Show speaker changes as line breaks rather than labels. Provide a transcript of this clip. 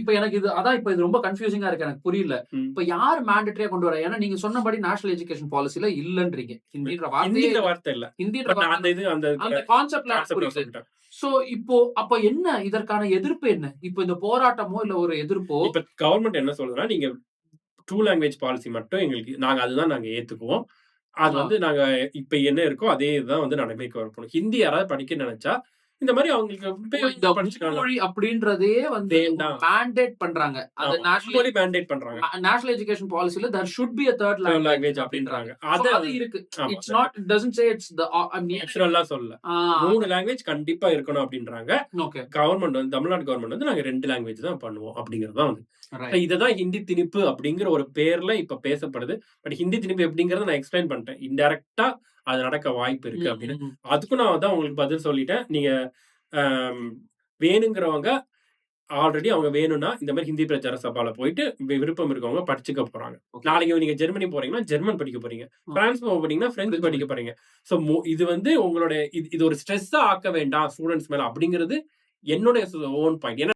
இப்ப எனக்கு இது அதான் இப்ப இது ரொம்ப கன்ஃபியூசிங்கா இருக்கு எனக்கு புரியல. இப்ப யார் மேண்டட்டரியா கொண்டு வர? ஏன்னா நீங்க சொன்னபடி நேஷனல் எஜுகேஷன் பாலிசில இல்லன்றீங்க. ஹிந்தின்ற
ஹிந்தின்ற வார்த்தை இல்ல.
ஹிந்தின்ற
அந்த
வார்த்தை
இது அந்த
அந்த கான்செப்ட்ல. சோ இப்போ அப்ப என்ன? இதற்கான எதிர்ப்பு என்ன? இப்போ இந்த போராட்டமோ இல்ல ஒரு எதிர்ப்போ?
இப்ப கவர்மெண்ட் என்ன சொல்லுதுன்னா நீங்க டூ லாங்குவேஜ் பாலிசி மட்டும் எங்களுக்கு நாங்க அதுதான் நாங்க ஏத்துக்குவோம். அது. வந்து நாங்க இப்ப என்ன இருக்கோ அதே இதுதான் வந்து நடைமுறைக்கு வரப்போம் ஹிந்தி யாராவது படிக்க நினைச்சா இந்த மாதிரி அவங்களுக்கு
அப்படின்றதே வந்து. மேண்டேட் பண்றாங்க. அது நேஷனல்
மேண்டேட் பண்றாங்க.
நேஷனல் எஜுகேஷன் பாலிசில be a third
Third
language.
language
அப்படின்றாங்க.
அது
அது இருக்கு. It's not it it's the I mean
நேச்சுரலா சொல்ல. மூணு லாங்குவேஜ் கண்டிப்பா இருக்கணும் அப்படின்றாங்க.
ஓகே
கவர்மெண்ட் வந்து தமிழ்நாடு கவர்மெண்ட் வந்து நாங்க ரெண்டு லாங்குவேஜ் தான் பண்ணுவோம் அப்படிங்கிறது தான் வந்து. இதுதான் ஹிந்தி திணிப்பு அப்படிங்கிற ஒரு பேர்ல இப்ப பேசப்படுது. பட் ஹிந்தி திணிப்பு எப்படிங்கறத நான் எக்ஸ்பிளைன் பண்ணிட்டேன். இன்டெரக்டா அது நடக்க வாய்ப்பு இருக்கு அப்படின்னு. அதுக்கும் நான் தான் உங்களுக்கு பதில் சொல்லிட்டேன். நீங்க வேணுங்கிறவங்க ஆல்ரெடி அவங்க வேணும்னா இந்த மாதிரி ஹிந்தி பிரச்சார சபால போயிட்டு விருப்பம் இருக்கவங்க படிச்சுக்க போறாங்க. நாளைக்கு நீங்க ஜெர்மனி போறீங்கன்னா ஜெர்மன் படிக்க போறீங்க. பிரான்ஸ் போக போறீங்கன்னா பிரெஞ்சு படிக்க போறீங்க. சோ இது வந்து உங்களோட இது ஒரு ஸ்ட்ரெஸ்ஸா ஆக்க வேண்டாம் ஸ்டூடெண்ட்ஸ் மேல அப்படிங்கிறது என்னுடைய ஓன் பாயிண்ட்.